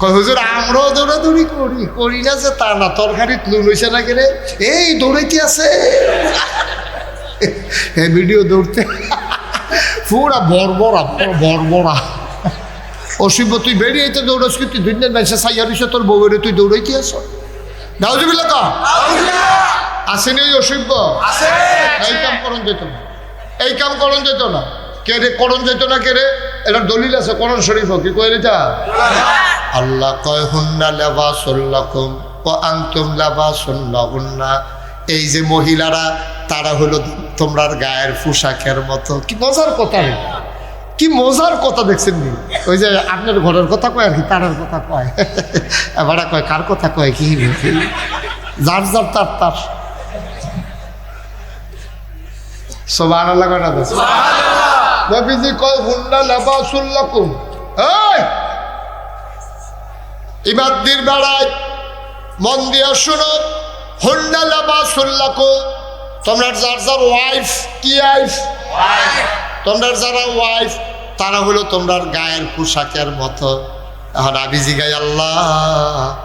হুজুর আমরাও দৌড়াদৌড়ি করি করি না যে তা না তরকারি লুন হয়েছে না কেরে এই দৌড়াইতে আছে? এই ভিডিও দৌড়তে। পুরা বর্বরা বর্বরা অসীম তুই বেরিয়ে তো দৌড়াস কি? তুই দুনিয়ার মানুষের সাইয়া রয়েছে তোর বউরে তুই দৌড়াইতে আস দাউজুবিল্লা কা? আসেনি ওই অসভ্য এই কাম করণ যেত না এই কাম করণ যেত না। কে রে করণ যেত না কে রে? এটা দলিল আছে করণ শরীফ কি কয়ে রেটা আল্লাহ কয়, হুন্না লেবা সল্লাকুম ও আন্তুম লেবা সল্লাহুন্না এই যে মহিলারা, তারা হলো তোমরার গায়ের পোশাকের মতো। কি মজার কথা রে। কি মজার কথা দেখছেন নি? ওই যে আপনার ঘরের কথা কয় আর কি, তারার কথা কয়। এবার কয়, কার কথা কয় কি যার যার তার তার। সোবান আল্লাহ কয় না দেশ কয় বেড়ায় তোমরা ওয়াইফ কি ওয়াইফ তোমরা ওয়াইফ তারা হলো তোমরার গায়ের পোশাকের মতো। এখন আমি জিগাই, আল্লাহ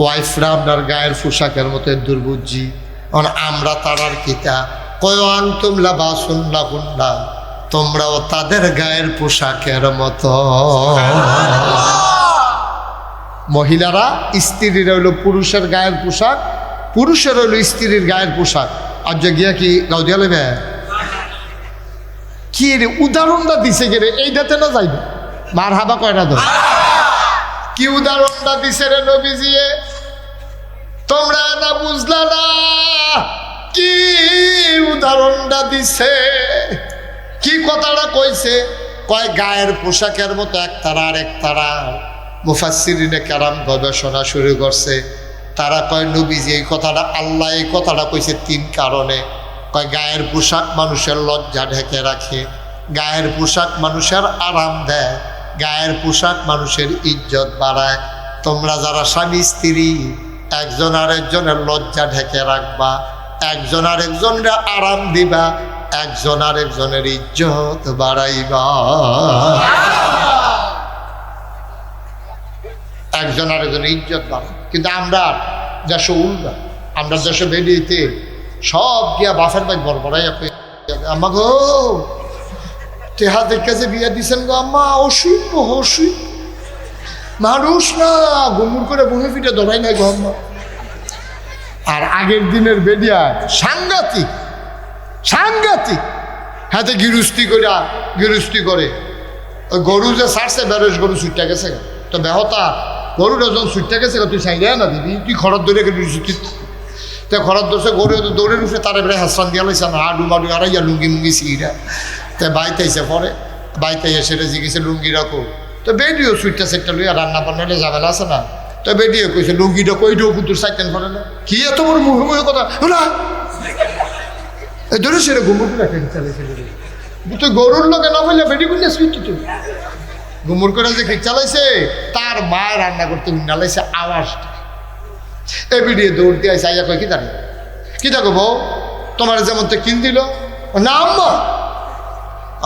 ওয়াইফরা আপনার গায়ের পোশাকের মতো দুর্বুজ্জি এখন আমরা তারার কিতা। কয়ান তোমলা বা শুনলা হুন্না তোমরাও তাদের গায়ের পোশাকের মতো। মহিলারা স্ত্রীর হইল পুরুষের গায়ের পোশাক, পুরুষের হইল স্ত্রীর গায়ের পোশাক। আর যে গিয়া কি গাও দিয়া লেবে কি রে উদাহরণটা দিছে কে রে এইটাতে না যাইবে? মার হাবা কয়টা তো? কি উদাহরণটা দিছে রে নবীজিয়ে? তোমরা না বুঝলা না? কি উদাহরণটা দিছে? কি কথাটা কইছে? কয়, গায়ের পোশাকের মতো এক তারা আর এক তারা। মুফাসিরিনে কারাম গবেষণা শুরু করছে। তারা কয়, নবীজি এই কথাটা, আল্লাহ এই কথাটা কইছে তিন কারণে। কয়, গায়ের পোশাক মানুষের লজ্জা ঢেকে রাখে। গায়ের পোশাক মানুষের আরাম দেয়। গায়ের পোশাক মানুষের ইজ্জত বাড়ায়। তোমরা যারা স্বামী, স্ত্রী, একজন আরেকজনের লজ্জা ঢেকে রাখবা, একজন আরেকজনের আরাম দিবা একজন আরেকজনের ইজ্জত বাড়াইবা। একজন আরেকজনের ইজ্জত বাড়াই কিন্তু আমরা দেশে উল্টা, আমরা দেশে বেরিয়েতে সব গিয়া বাফের ভাই বড়বড়াইয়া কই আম্মা গো তেহা দেখে যে বিয়া দিছেন গো আম্মা অসুখ অসুখ মানুষ না, গুমুর করে বহে ফিটে ধরাই নাই গো আর আগের দিনের বেডিয়া সাংঘাতিক সাংঘাতিক। হাতে গিরুস্তি করে গিরুস্তি করে। ওই গরু যে ছাড়ছে, বেরোস গরু ছুটটা গেছে। তো বেহতা গরু যখন ছুটটা গেছে তুই চাইলে না দিবি? তুই খরচ ধরে গেলি তে খরচ ধরছে, গরু দৌড়ে উঠে তার এবারে হাসরান দিয়া লাইছে, না হাডু মাডু আড়াইয়া লুঙ্গি মুঙ্গি সিগিরা তে বাইতে আইসে পরে। বাইতে এসে রে জিগেছে লুঙ্গি রাখো তো বেডিও সুইটটা সেটটা লইয়া রান্না বান্নালে ঝামেলা আছে না। তো বেডিও কইছে, লুঙ্গিটা কই ঢোক তোর পরে না। কি এত বড় মুহে মুহে কথা? না ধরে সেরে ঘুমুর রাখে চালে তুই গরুর লোকে না বললে বেডি করলে সুইট তুই। ঘুমুর করে যে ঠিক চালাইছে। তার মা রান্না করতে নালাইছে আওয়াজটা এ ভিডিও দৌড়তে আসে আইয়া কয়, কি জানি? কি দেখো বউ? তোমার যেমন তো কিল দিল? না আম্মা,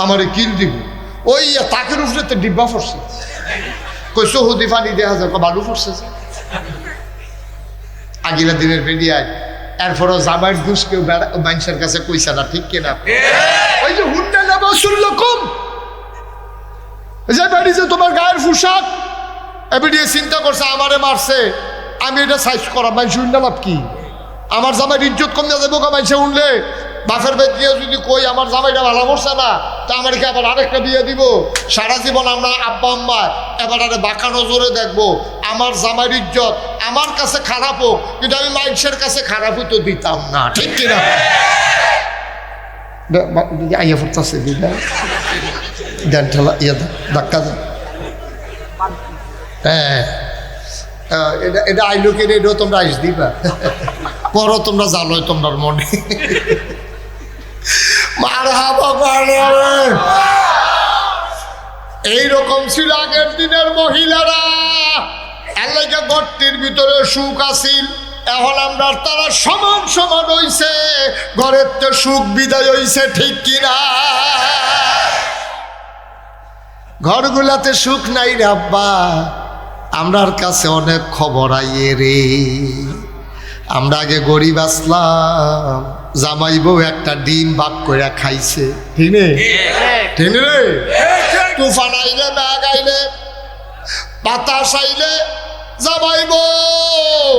আমারে কিল দিব। ওই তাকের উপরে তো ডিব্বা পড়ছে। কই সহুদি পানি দেখা যায়। পড়ছে যে। আগিলা দিনের বেরিয়ায় এরপরও জামাইয়ের দুষ কেউ মানুষের কাছে কইসা না, ঠিক কিনা? ওই যে হুন্ডা নেব শুনল কম? যে বাড়ি যে তোমার গায়ের পোশাক এবিডিয়ে চিন্তা করছে, আমারে মারছে। আমি এটা সাইজ করা, মানুষ হুন্ডা লাভ কি? আমার জামাই ইজ্জত কমে যাব কা মানুষে উঠলে বাপের বেদ দিয়ে যদি কই আমার জামাইটা ভালো করছে না তা আমার কি আবার আরেকটা বিয়ে দিব? সারা জীবন আমরা আব্বা আম্মা এবার আরে বাঁকা নজরে দেখব আমার জামাইয়ের ইজ্জত আমার কাছে খারাপ হোক কিন্তু আমি মানুষের কাছে খারাপ হইতো দিতাম না ঠিক কিনা? আইয়া দিদা দেন ইয়ে ধাক্কা দেন হ্যাঁ। এটা এটা আইলো কে রে, এটাও তোমরা আইস দিবা পরও তোমরা জানোই তোমার মনে। মার হাবা এইরকম ছিল আগের দিনের মহিলারা এলাকা গর্তির ভিতরে সুখ আসিল এখন আমরা তারা সমান সমান হইছে, ঘরের তো সুখ বিদায় হইছে, ঠিক কিনা? ঘরগুলাতে সুখ নাই রে আব্বা, আমরার কাছে অনেক খবর আইয়ে রে। আমরা আগে গরিব আসলাম জামাই বউ একটা ডিম বাক করে খাইছে। ঠিক নেই ঠিক রে? তুফান আইলে ব্যাগ আইলে বাতাস আইলে জামাই বউ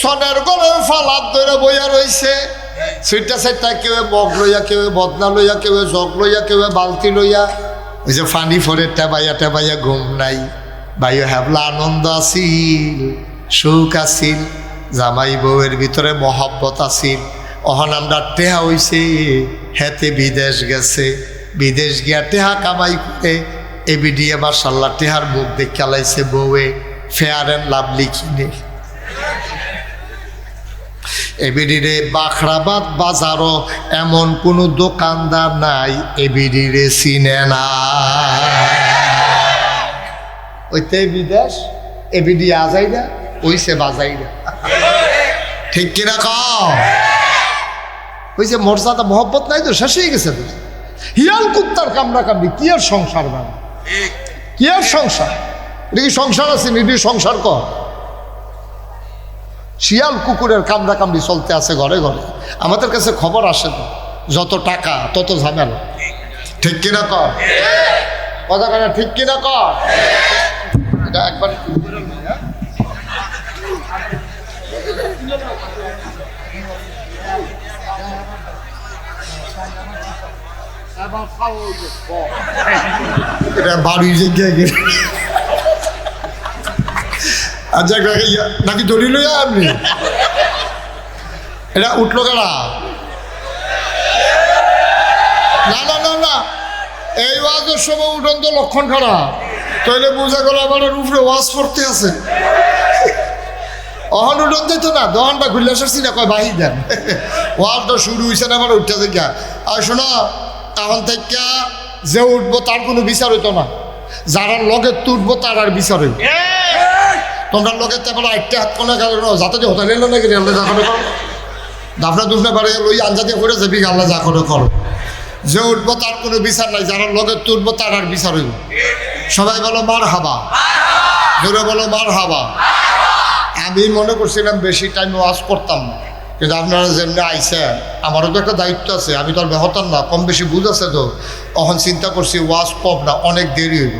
সনের গড়ের ফালাত ধরে বইয়া রইছে। সুইটা সাইটা কেউ মগ লইয়া কেউ বদনা লইয়া কেউ জগ লইয়া কেউ বালতি লইয়া ওই যে ফানি ফরে টেবাইয়া টেবাইয়া ঘুম নাই। বাইও হ্যাবলা আনন্দ আছিল সুখ আছিল। জামাই বউয়ের ভিতরে মহব্বত আছিল অহন আমরা টেহা হইছে হেতে বিদেশ গেছে। বিদেশ গিয়া টেহা কামাই করে এবিডিএ মার্শাল্লাহ টেহার মুখ দেখে লাইছে বউয়ে ফেয়ার অ্যান্ড লাভলি কিনে। এবিডিরে বাখরাবাদ বাজারও এমন কোনো দোকানদার নাই, এবিডিরে চিনে না। ওইতে বিদেশ, এবিডি আজাই না ওইসে বাজাই না ঠিক কিনা ওই যে মর্যাদা, মহব্বত নাই তো, শেষ হয়ে গেছে হিয়াল কুত্তার কামড়া কামড়ি কি আর সংসার মানে কি আর সংসার? এটা কি সংসার আছে নিডি সংসার কর। শিয়াল কুকুরের কামড়া কামড়ি চলতে আছে ঘরে ঘরে। আমাদের কাছে খবর আসে তো, যত টাকা, তত ঝামেলা। ঠিক কিনা কর কথা ঠিক কিনা কর একবার আচ্ছা নাকি লইয়া আপনি? এটা উঠল কেনা? না না না না। এই ওয়াজের সময় উঠন তো লক্ষণ খারাপ। তাইলে বোঝা গেল আমার উপরে ওয়াজ পড়তে আছে। অহন উঠন দিত না, দহনটা ঘুরলে আসছি না কয় বাহি দেন। ওয়াজটা শুরু হয়েছে না, আমার উঠতে থেকে আর শোনো এখন থেকে যে উঠবো তার কোনো বিচার হইতো না। যারা লগে তুটবো তার আর বিচার হইব। তোমরা লোকে তারপরে আটটা হাত কোনে গেল যাতে যে হোটেলে না নাকি আল্লাহ যা করে করো। দাফনা দুফনা বাড়ি লই আঞ্জা দিয়ে করে যাবি, আল্লাহ যা করে করো। যে উঠবো তার কোনো বিচার নাই, যারা লগে তুলবো তার আর বিচার হইব। সবাই বলো, মার হাবা। জোরে বলো, মার হাবা। আমি মনে করছিলাম বেশি টাইম ওয়াজ করতাম না। কিন্তু আপনারা যেমনি আইসেন আমারও তো একটা দায়িত্ব আছে, আমি তো আর বেহতাম না, কম বেশি বুঝ আছে তো। তখন চিন্তা করছি, ওয়াজ কম না, অনেক দেরি হইব।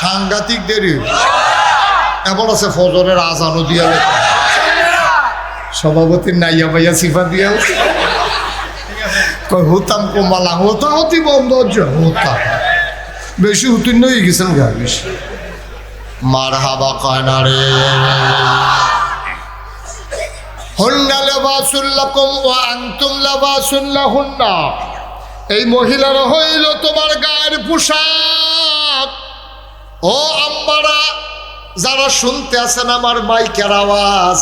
সাংঘাতিক দেরি হইব। এমন আছে ফজরের আজানও দিয়া। সভাপতির নাইয়া ভাইয়া সিফা দিয়া কই হতাম কমালা, হতা হতি বন্ধ হতা। বেশি উত্তীর্ণ হয়ে গেছেন গা, বেশি। মার হাবা কয় না রে। এই মহিলারা হইল তোমার গায়ের পোশাক। ও আম্মারা, যারা শুনতে আছেন আমার মাইকের আওয়াজ,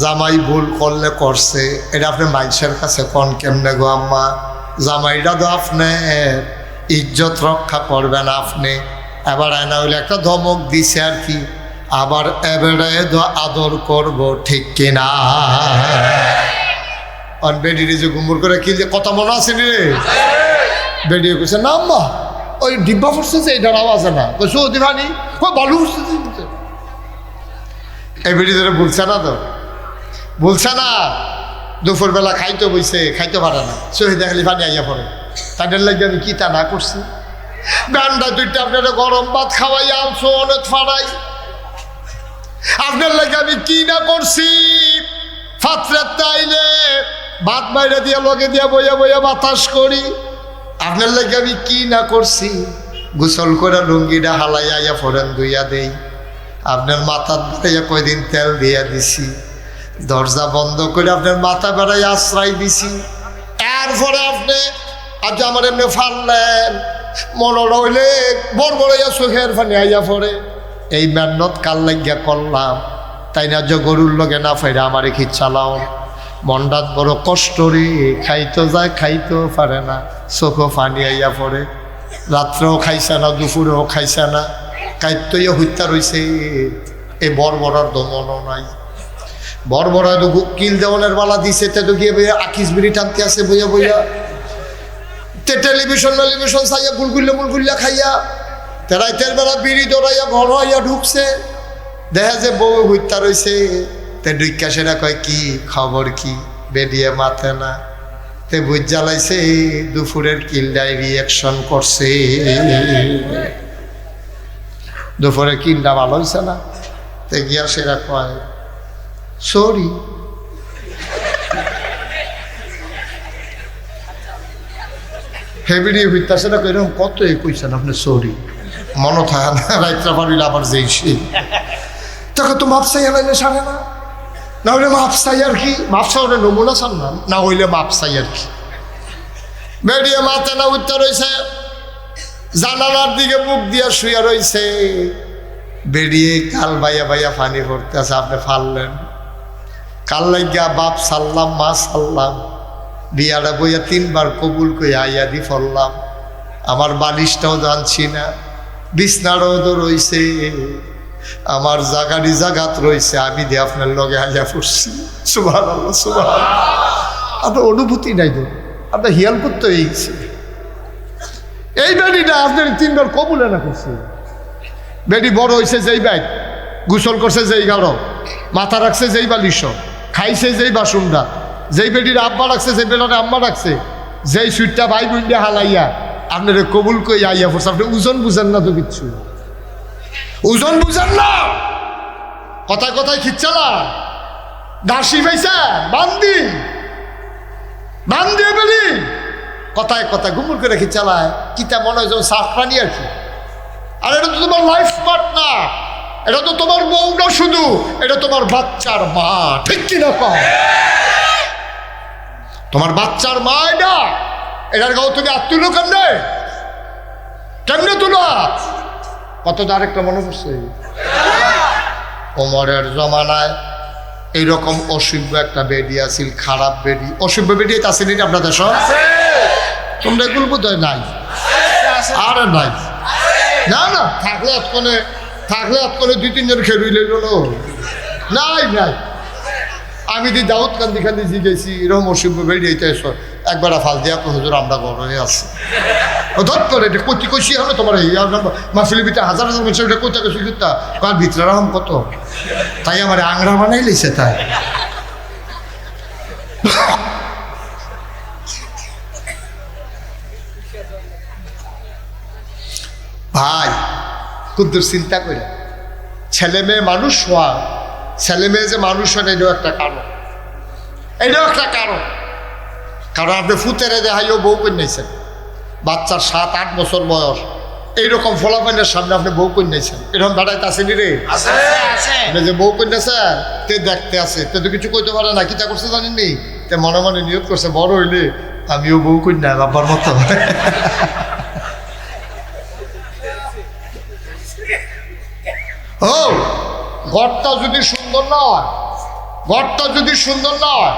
জামাই ভুল করলে করছে। এটা আপনি মাইসের কাছে কন কেমনে গো আম্মা? জামাইটা তো আপনি, ইজ্জত রক্ষা করবেন আপনি। এবার আয়না হইলে একটা ধমক দিছে আর কি। আবার এবারে তো আদর করব ঠিক কিনা? অন বেডিরে যে গুমুর করে কি যে কথা মনে আছে রে? বেরিয়ে কইছে, না আম্মা, ওই ডিব্বা ফুটছে এটার আওয়াজ না। কইছে দিভানি ও বালু ফুটছে এই বেরিয়ে বলছে না তো? বলছে না, দুপুরবেলা খাইতে বইছে, খাইতে পারে না। শহীদ খালি পানি আইয়া পড়ে। তাদের লাগে আমি কি তা না করছি? গান্ডা দুইটা আপনারা গরম ভাত খাওয়াই আনছো অনেক ফাড়াই। আপনার লাগে আমি কি না করছি? ফাতরাত তাইলে ভাত বাইরে দিয়ে, লগে দিয়ে বইয়া বইয়া বাতাস করি। আপনার লাগে আমি কি না করছি? গোসল করে লুঙ্গিটা হালাইয়া আইয়া ফোরেন ধুইয়া দেই। আপনার মাথার বেড়াইয়া কয়দিন তেল দিয়া দিছি। দরজা বন্ধ করে আপনার মাথা বেড়াই আশ্রয় দিছি। এরপরে আপনি আজ আমার এমনি ফাললেন মনে রইলে বড় বড় চোখের ফানি আইয়া পড়ে। এই মেহনত কাল লাগিয়া করলাম। তাই না যে গরুর লগে না ফাইরা আমারে খিচ চালাও। মন্ডাত বড় কষ্ট রে, খাইতো যায়, খাইতেও পারে না। চোখও ফানি আইয়া পড়ে। রাত্রেও খাইছে না, দুপুরেও খাইছে না। কাইত্যই হত্যা রয়েছে এই বড় বড়ার দমনও নাই। বড় তো কিল দেওয়ানের বালা দিছে, তে তো গিয়ে আকিস বিড়ি টানতে আছে বইয়া বইয়া। তে টেলিভিশন টেলিভিশন চাইয়া গুলগুল্লা মুলগুল্লা খাইয়া তেরাইতের বেলা বিড়ি দৌড়াইয়া ঘর হইয়া ঢুকছে। দেখা যে বউ হইতা রইছে, তে ডুইকা সেটা কয়, কি খবর কি? বেরিয়ে মাথে না? তে বুঝ জ্বালাইছে দুপুরের কিল্ডায় রিয়াকশন করছে। দুপুরে কিল্ডা ভালো হয়েছে না? তে গিয়া সেরা কয়, সরি। হেবিডি হইতাছে না এরকম কত এ কইছেন আপনি সরি? মনে থাকে না আবার যেই তাকে তো মাপসাই হলাইলে সারে না। না হইলে মাপসাই আর কি? মাপসা হলে নমুনা সার না? না হইলে মাপসাই আর কি? বেরিয়ে মাথা না উত্তর রয়েছে জানালার দিকে মুখ দিয়া শুয়ে রয়েছে বেরিয়ে কাল বাইয়া বাইয়া পানি পড়তে আছে আপনি ফাললেন। কাল লাগিয়া বাপ সাল্লাম, মা সাল্লাম, বিয়াটা বইয়া তিনবার কবুল কই আইয়া দি ফললাম। আমার বালিশটাও জানছি না। বিছনারও তো রইছে। আমার জাগারি জাগাত রইছে। আমি দিয়ে আপনার লগে আইয়া পড়ছি। আপনার অনুভূতি নাই তো? আপনার হিয়াল করতে হয়ে গেছে এই বেডিটা আপনার তিনবার কবুলে না করছে। বেডি বড় হয়েছে যেই ব্যাগ গোসল করছে যেই গাড়ো মাথা রাখছে যেই বালিশ, খাইছে যেই বাসুনটা, যেই বেডির আব্বা রাখছে, যেই বেটারে আম্মা রাখছে, যেই সুইটটা ভাই বুইন্ডে হালাইয়া আপনার কবুল কই আইয়া পড়ছে। আপনি ওজন বুঝেন না তো কিচ্ছু। ওজন বুঝেন না। কথায় কথায় খিচ্ছালা দাসি পাইছে, বান্দি। বান্দি বলি কথায় কথায় গুমুর করে খিচ্ছালায় কিতা মনে হয় যেমন সাফরানি আর কি। আর এটা তো তোমার লাইফ পার্টনার এটা তো তোমার বউ না শুধু, এটা তোমার বাচ্চার মা। ঠিক কিনা কম তোমার বাচ্চার মা এটা। এটার গাও তুমি আর তুলো কেমনে? কেমনে তুলো কত আরেকটা মনে পড়ছে। ওমরের জমানায় এইরকম অসভ্য একটা বেডি আছিল খারাপ বেডি। অসভ্য বেডি আসেনি আপনাদের সব? তোমরা এগুলো বোধ হয় নাই আর নাই। না না থাকলে এতক্ষণে থাকলে এতক্ষণে দুই তিনজন খেলুই লইল নাই নাই। আমি দি দাউদ কান্দি খান্দি জিগেছি এরকম অসভ্য বেরিয়ে এসো। একবার ফাল দিয়া তো হুজুর, আমরা গরমে আছি। ও, ধর করে এটা কচি কচি হবে তোমার এই মাসুলি ভিতরে হাজার হাজার মানুষ এটা কোথা কচি করতা কার ভিতরে রাম কত? তাই আমার আংরা বানাই লিছে তাই। ভাই কুদ্দুর চিন্তা করে ছেলে মেয়ে মানুষ হওয়া ছেলে মেয়ে যে মানুষ হয় এটাও একটা কারণ। এটাও একটা কারণ। কারণ আপনি ফুতেরে দেখাইও বউ কন্যাইছেন বাচ্চার সাত আট বছর বয়স। এইরকম ফলাফলের সামনে আপনি বউ কন্যাইছেন এরকম বেড়াইতে আসেনি রে? আছে। আছে। আপনি যে বউ কন্যাছে তে দেখতে আছে। তে তো কিছু কইতে পারে না কিতা করছে জানেননি? তে মনে মনে নিয়োগ করছে বড় হইলে আমিও বউ কন্যা বাবার মতো। ও ঘরটা যদি সুন্দর না হয় ঘরটা যদি সুন্দর না হয়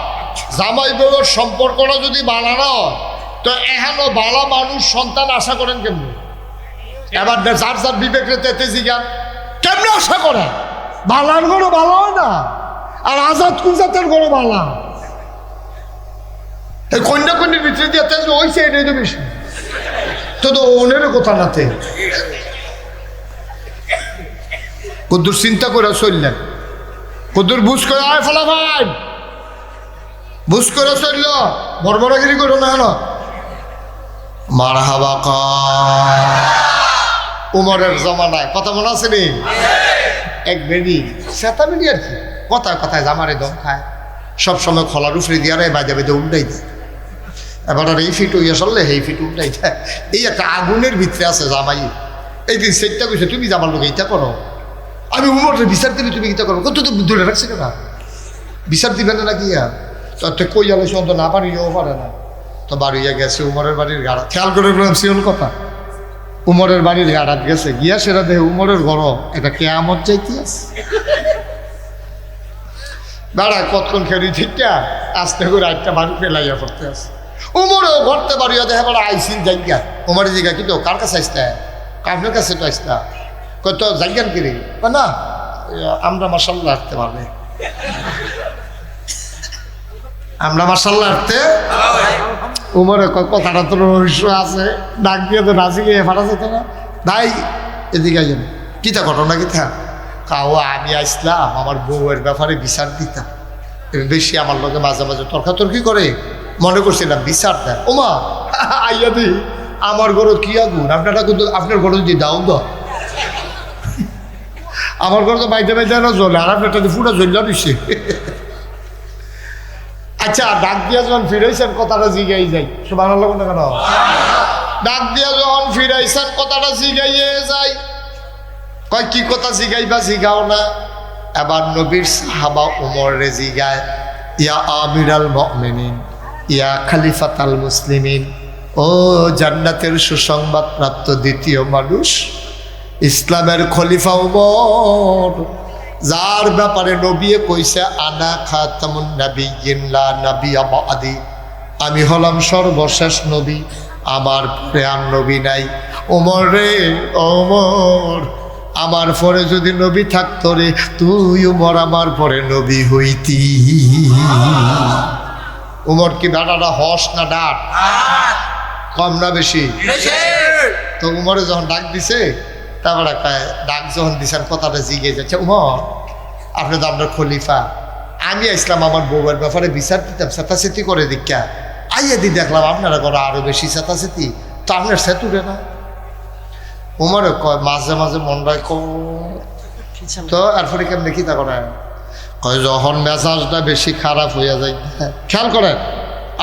জামাই বউয়ের সম্পর্কটা যদি বালা না হয় তো এহেন বালা মানুষ সন্তান আশা করেন কেমনি? এবার যার যার বিবেক রেতে তেজি জ্ঞান কেমনে আশা করে? বালার গরো ভালো না, আর আজাদ কুজাতের গরো বালা। এই কন্যা কন্যার ভিতরে দিয়ে তেজ ওইছে এটাই তো বেশি। তো তো ওনের কথা নাতে কদ্দুর চিন্তা করে চললেন। কদ্দুর বুঝ করে আয় ফলা ভাই। বুঝ করে চলল। বড়বড়াগিরি করো না কেন? মার হাবা উমরের জমানায়। কথা মনে আছে নি? এক বেবি। সেতা বেবি আর কি? কথায় কথায় জামারে দম খায়। সব সময় খোলার উফরে দিয়ে আর বাজে বাজে উল্টাই দেয়। এবার আর এই ফিট হইয়া চললে এই ফিট উল্টাই দেয়। এই একটা আগুনের ভিতরে আছে জামাই। এই দিন সেটটা কইছে, তুমি জামার লোক এইটা করো। আমি উমরের বিচার দিলে তুমি এইটা করো কত তো দূরে রাখছি না বিচার দিবে না নাকি আর? তো কই আলো সন্ত না পারিও পারে না। তো বাড়িয়া গেছে, উমরের বাড়ির গাড়া। খেয়াল করে বললাম, সিওল কথা। উমরের বাড়ির গাড়াত গেছে, গিয়া সেটা দেখে উমরের ঘর, এটা কেয়ামত যাইতে আছে। দাঁড়া কতক্ষণ খেলি ঠিক আস্তে করে একটা বাড়ি ফেলাইয়া পড়তে আছে। উমরও ঘরতে বাড়িয়া দেখে বড় আইসিন জায়গা উমরের জায়গা কিন্তু কার কাছে আসতে? কাপের কাছে তো আসতা? কত জায়গান কিরে না আমরা মাসাল্লাহ হাঁটতে পারবে। আমরা মাসাল্লাহ হাঁটতে উমরে কথাটা তো রহস্য আছে। ডাক দিয়ে তো রাজি গিয়ে ফাটা যেত না। ভাই, এদিকে আইন কিতা ঘটনা কিতা কাও, আমি আসলাম, আমার বউয়ের ব্যাপারে বিচার দিতাম। বেশি আমার লোকে মাঝে মাঝে তর্কাতর্কি করে। মনে করছিলাম বিচার দেয় ওমা, আইয়া দি, আমার গরু কি আগুন? আপনারা কিন্তু, আপনার গরু যদি দাও দাও আমার ঘর তো বাইতে বাইতে না জ্বলে, আর তো পুরো জ্বললে দিচ্ছে আচ্ছা ডাক দিয়া যখন ফিরাইছেন, কথাটা জিগাই যাই। সব ভালো লাগবে না কেন ডাক দিয়া যখন ফিরাইছেন, কথাটা জিগাইয়ে যাই। কয়, কি কথা জিগাইবা, জিগাও না। এবার নবীর সাহাবা উমর রে জিগায়, ইয়া আমিরাল মুমিনিন, ইয়া খালিফাতাল মুসলিমিন, ও জান্নাতের সুসংবাদ প্রাপ্ত দ্বিতীয় মানুষ ইসলামের খলিফা উমর যার ব্যাপারে নবিয়ে কইছে আনা খাতামুন নাবিয়িন লা নাবিয়া বাদি। আমি হলাম সর্বশেষ নবী আমার পরে আর নবী নাই। ওমর রে ওমর আমার পরে যদি নবী থাকতো রে তুই উমর আমার পরে নবী হইতি। উমর কি বেটাটা হস না ডাক? কম না বেশি। তো উমরে যখন ডাক দিছে তারপরে কয়, ডাক যখন দিছেন কথাটা জিগে যাচ্ছে উমর আপনি তো আপনার খলিফা। আমি আসলাম আমার বউয়ের ব্যাপারে বিচার দিতাম চেতাচেতি করে দীক্ষা আইয়া দি দেখলাম আপনারা করে আরও বেশি চেতাচেতি তো আপনার সেতুরে না? উমরে কয় মাঝে মাঝে মনটায় ক তো এরপরে কেমনি কি তা করেন? কয় যখন মেজাজটা বেশি খারাপ হইয়া যায় খেয়াল করেন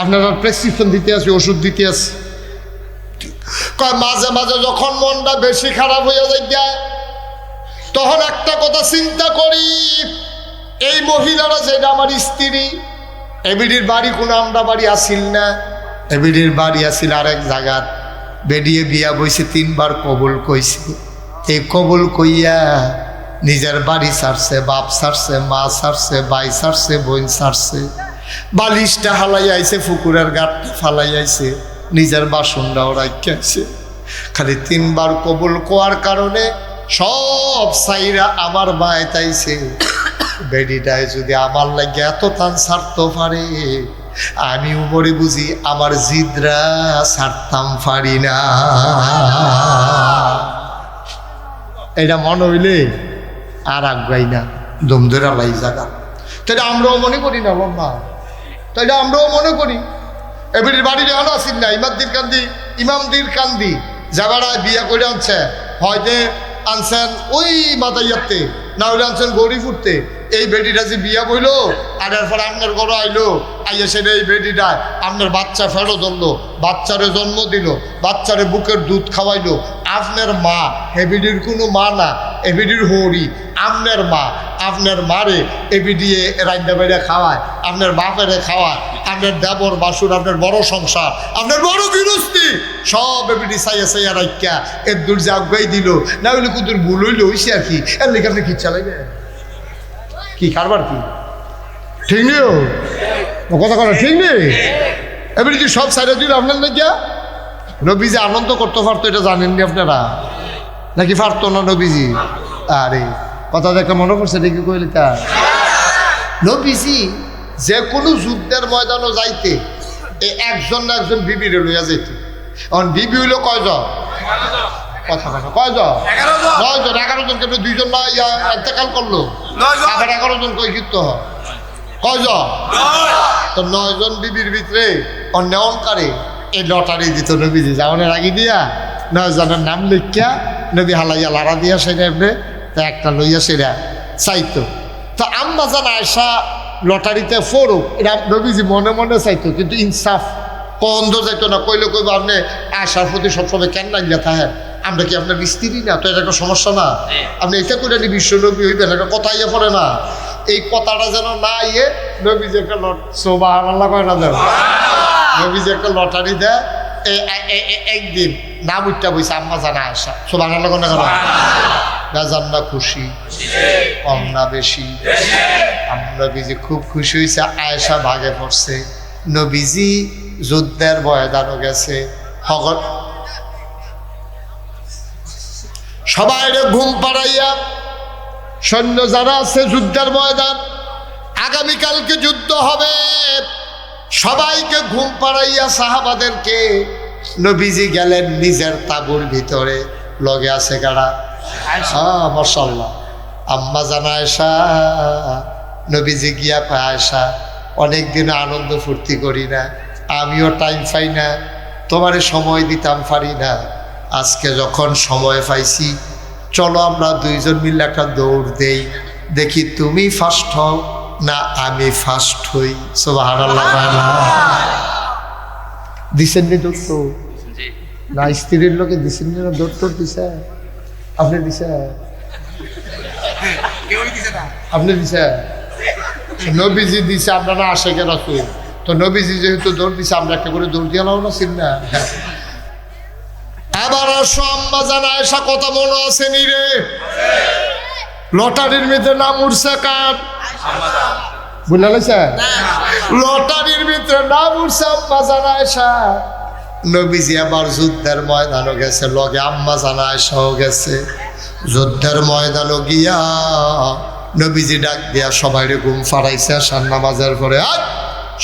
আপনারা প্রেসক্রিপশন দিতে আছে ওষুধ দিতে আছে। কয়, মাঝে মাঝে যখন মনটা বেশি খারাপ হয়ে যায় তখন একটা কথা চিন্তা করি, এই মহিলারা যেটা আমার স্ত্রী, এবিডির বাড়ি কোনো আমরা বাড়ি আসিল না, এবিডির বাড়ি আসিল আরেক জায়গাত বেরিয়ে বিয়া বইছে, তিনবার কবুল কইছে। এই কবুল কইয়া নিজের বাড়ি সারছে, বাপ সারছে, মা ছাড়ছে বাই ছাড়ছে বোন সারছে। বালিশটা হালাই আইছে, ফুকুরের গাঠটা ফালাই আইছে। নিজের বাসনটাও রাখিয়াছে খালি তিনবার কবুল কোয়ার কারণে সব সাইরা আমার বায় তাইছে। বেডিটায় যদি আমার লাগে এত টান ছাড়তে পারে, আমি উমরে বুঝি আমার জিদরা ছাড়তাম পারি না। এটা মনে হইলে আর আগাই না, দম ধরে লাই জায়গা তাহলে আমরাও মনে করি না বাবা তাইলে আমরাও মনে করি। এবারে বাড়ি যখন আসিন না ইমাদ্দির কান্দি, ইমামদির কান্দি যাবারা বিয়া করে আনছে। হয়তো আনছেন ওই মাতাইয়াতে না হলে আনছেন গৌরী ফুটতে এই বেটিটা যে বিয়া বইলো, আর এরপর আপনার ঘর আইলো, আইয়া সেটা এই বেটিটা আপনার বাচ্চা ফেরো ধরলো বাচ্চারে জন্ম দিল, বাচ্চারে বুকের দুধ খাওয়াইলো। আপনার মা হেবিডির কোনো মা না, এবিডির হরি, আপনার মা, আপনার মারে এবি দিয়ে রান্না বেড়ে খাওয়ায়, আপনার বাপেরে খাওয়ায়। আপনার দেবর, বাসুর, আপনার বড় সংসার, আপনার বড় গৃহস্থী, সব এবিডি সাইয়া সাইয়া রাইকা এর দূর যে আগাই দিল। না হইলে কুতুর ভুল হইলে, হইছে আর কি। এর লেগে আপনি কি চালাইবে কি, কারবার কি? ঠিক নেই কথা কথা ঠিক নেই? এবারে কি সব সাইডে দিল আপনার লেগিয়া? নবীজি আনন্দ করতে পারতো, এটা জানেননি আপনারা? নাকি পারতো না নবীজি? আরে, কথা দেখে মনে পড়ছে, দেখি কইলি তা। নবীজি যে কোনো যুদ্ধের ময়দানও যাইতে এ একজন না একজন বিবিরে লইয়া যেত এখন বিবি হইল কয়জন? কথা কথা কয়জন নয়জন। এগারো জন কেন দুইজন না ইয়া এতেকাল করল। আবার এগারো জন কই কীর্ত কয়জন? তো নয়জন বিবির ভিতরে অন্যয়নকারে এই লটারি দিত নবীজি। যাওয়ানের আগে দিয়া নয়জনের নাম লিখিয়া নবী হালাইয়া লাড়া দিয়া সেটা এমনি তা একটা লইয়া সেরা চাইতো। তো আম্মা জান আয়সা লটারিতে ফোরুক এটা নবীজি মনে মনে চাইতো কিন্তু ইনসাফ বন্ধ যাইতো না কইলে কইব আপনি আশার প্রতি সবসময় কেন লাগিয়া থাকেন আমরা কি আপনার স্ত্রী না? তো এটা একটা সমস্যা না। আপনি এটা করে নি বিশ্ব নবী হইবেন একটা কথা ইয়ে পড়ে না। এই কথাটা যেন না ইয়ে নবীজি একটা লট সোবা আল্লাহ কয় না যেন? নবীজি একটা লটারি দেয় একদিন নাম উঠটা বইছে আম্মা জানা আসা সোবা আল্লাহ কয় না বেজান না খুশি? কম না বেশি? আমরা নবীজি খুব খুশি হয়েছে আয়েশা ভাগে পড়ছে। নবীজি যুদ্ধের ময়দানও গেছে। হগর সবাই ঘুম পাড়াইয়া, সৈন্য যারা আছে যুদ্ধের ময়দান, আগামীকালকে যুদ্ধ হবে। সবাইকে ঘুম পাড়াইয়া সাহাবাদেরকে নবীজি গেলেন নিজের তাবুর ভিতরে। লগে আছে কারা? হ্যাঁ আম্মা জানা আয়সা নবীজি গিয়া পায় আয়সা অনেক দিন আনন্দ ফুর্তি করি না আমিও টাইম পাই না তোমারে সময় দিতাম পারি না। আজকে যখন সময় পাইছি চলো আমরা দুইজন মিলে একটা দৌড় দেই দেখি তুমি ফার্স্ট হও না আমি ফার্স্ট হই। সোবাহ দিছেন নি দৌড় না স্ত্রীর লোকে দিছেন নি দৌড় দিছে? আপনি দিছে আপনি দিছে নবীজি দিছে তো নবীজি যেহেতু দৌড় দিছে আমরা একটা করে দৌড় দিয়ে না চিন না? আবার আম্মা জানা এসা কথা মনে আছে নি রে? লটারির ভিতরে নাম উঠছে কার? বুঝলা লাইছে লটারির ভিতরে নাম উঠছে আম্মা জানা এসা নবীজি আবার যুদ্ধের ময়দানও গেছে, লগে আম্মা জানা এসাও গেছে। যুদ্ধের ময়দানও গিয়া নবীজি ডাক দিয়া সবাই ঘুম ফারাইছে আসার নামাজের পরে আজ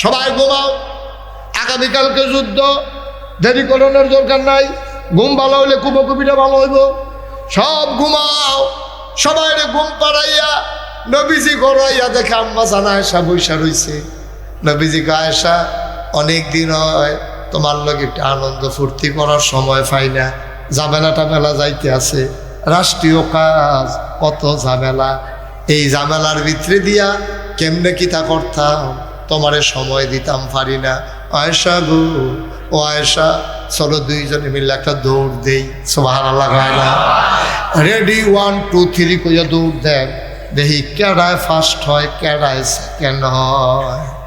সবাই ঘুমাও। আগামীকালকে যুদ্ধ, দেরি করানোর দরকার নাই। ঘুম ভালো হইলে কুবকুবিটা ভালো হইব। সব ঘুমাও। সবাই ঘুম পাড়াইয়া নবীজি গড়াইয়া দেখে আম্মা জানা এসা বৈশা রইছে। নবীজি গায়েসা অনেক দিন হয় তোমার লগে একটু আনন্দ ফুর্তি করার সময় পাই না। ঝামেলা টামেলা যাইতে আছে। রাষ্ট্রীয় কাজ, কত ঝামেলা। এই ঝামেলার ভিতরে দিয়া কেমনে কিতা করতাম, তোমারে সময় দিতাম পারি না। আয়সা গো, ও আয়সা চলো দুইজনে মিলে একটা দৌড় দেই। লাগায় না। রেডি ওয়ান টু থ্রি কইয়া দৌড় দেন। দেখি কেডায় ফার্স্ট হয়, কেডায় সেকেন্ড হয়।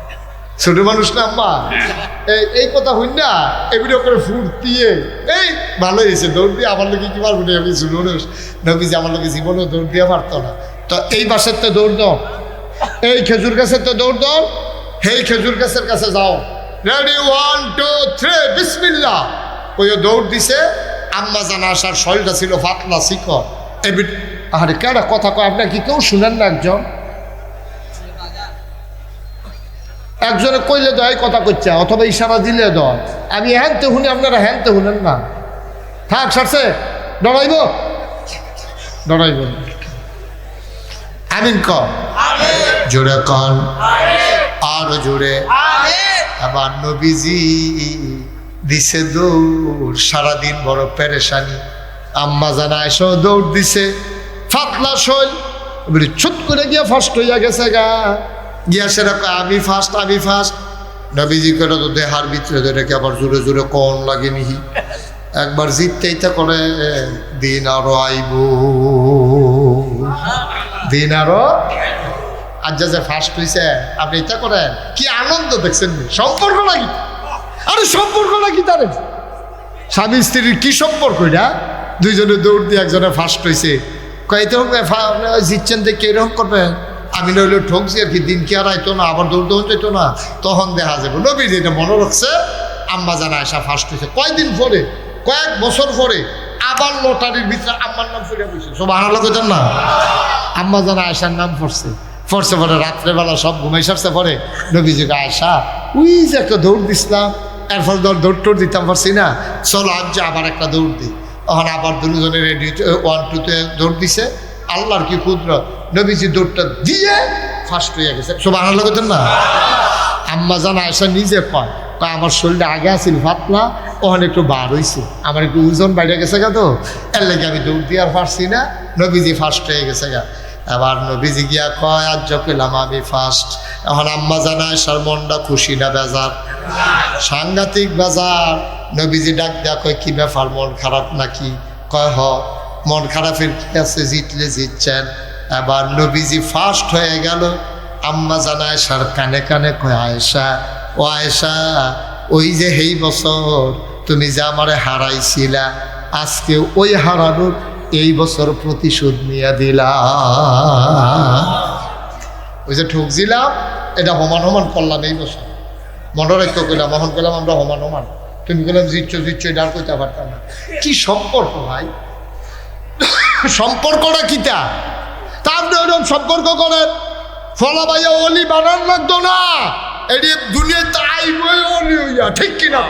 ছোট মানুষ না আম্মা এই কথা হই না এবিডিও করে ফুর্তিয়ে এই, ভালো হয়েছে, দৌড় দিয়ে আমার লোকে কি পারব না আমি ছোট মানুষ? নবী যে আমার লোকে জীবনেও দৌড় দিয়ে পারতো না। তো এই বাসের তো দৌড় দাও। এই খেজুর গাছের তো দৌড় দাও। এই খেজুর গাছের কাছে যাও। রেডি ওয়ান টু থ্রি বিসমিল্লা ওই দৌড় দিছে, আম্মা জানা আসার শরীরটা ছিল ফাতলা শিকর এবিড আরে কেডা কথা কয়? আপনার কি কেউ শুনেন না একজন? একজনে কইলে দয়, কথা করছে অথবা ইশারা দিলে দয়। আমি হ্যানতে শুনি, আপনারা হ্যানতে শুনেন না। থাক, সারছে, ডরাইব? ডরাইব। আমিন ক। জোরে কন। আরও জোরে। আবার নবীজি দিছে দৌড়, সারাদিন বড় পেরেশানি। আম্মা জানা এসো, দৌড় দিছে। ফাতলা শৈল। ছুট করে গিয়ে ফার্স্ট হইয়া গেছে গা। গিয়া সেরকম আমি ফার্স্ট আমি ফার্স্ট নবীজি করে তো দেহার ভিতরে ধরে আবার জোরে জোরে কন লাগে নিহি? একবার জিততেই তো করে দিন আরও আইব। দিন আরও আজ যা যে ফার্স্ট হয়েছে আপনি এটা করেন? কি আনন্দ দেখছেন সম্পর্ক নাকি? আরে সম্পর্ক নাকি তারে? স্বামী স্ত্রীর কি সম্পর্ক এটা? দুইজনে দৌড় দিয়ে একজনে ফার্স্ট হয়েছে কয়েতে হোক জিতছেন দেখে এরকম করবেন? আমি নইলে ঠকছি আর কি দিন কি আর আইতো না, আবার দৌড় দৌড় যেত না, তখন দেখা যাবে। নবী এটা মনে রাখছে, আম্মা জানা আসা ফার্স্ট হয়েছে কয়দিন পরে? কয়েক বছর পরে আবার লটারির ভিতরে আম্মার নাম ফিরে বসে সব আনালো কোথাও না? আম্মা জানা আয়সার নাম পড়ছে। পড়ছে পরে রাত্রেবেলা সব ঘুমাই সারছে পরে নবীজিকে আয়সা, উই যে একটা দৌড় দিছিলাম, এরপর ধর দৌড় টোড় দিতাম, পারছি না। চলো আজ আবার একটা দৌড় দিই। তখন আবার দুজনে রেডি ওয়ান টুতে দৌড় দিছে। আল্লাহর কি ক্ষুদ্র নবীজি দৌড়টা দিয়ে ফার্স্ট হয়ে গেছে। সব আনার লাগতেন না? আম্মা জান আয়সা নিজে কয় কয়, আমার শরীরটা আগে আছিল পাতলা ওখানে একটু বার হয়েছে আমার একটু ওজন বাইরে গেছে গা তো। এর লেগে আমি দৌড় দিয়ে আর পারছি না, নবীজি ফার্স্ট হয়ে গেছে গা। এবার নবীজি গিয়া কয়, আজ পেলাম আমি ফার্স্ট এখন আম্মা জানা আয়সার মনটা খুশি না বেজার? সাংঘাতিক বাজার। নবীজি ডাক দেয়া কয়, কি ব্যাপার, মন খারাপ নাকি? কয়, হ, মন খারাপের কি আছে? জিতলে জিতছেন। এবার নবীজি ফার্স্ট হয়ে গেল। আম্মা জানা আয়সার কানে কানে কয় আয়সা ও আয়সা ওই যে এই বছর তুমি যে আমারে হারাইছিলা, আজকে ওই হারানোর এই বছর প্রতিশোধ নিয়ে দিলা। ওই যে ঠুকছিলাম, এটা সমান সমান করলাম এই বছর। মনে রাখতে কইলাম মহন করলাম আমরা সমান সমান তুমি বললাম জিচ্ছ জিচ্ছ, এটা আর কইতে পারতাম না। কি সম্পর্ক ভাই? সম্পর্কটা কিটা? তা আপনি সম্পর্ক করেন ফলা ভাইয়া অলি বানান লাগতো না এটি দুনিয়াতে আইবই অলি হইয়া, ঠিক কিনা?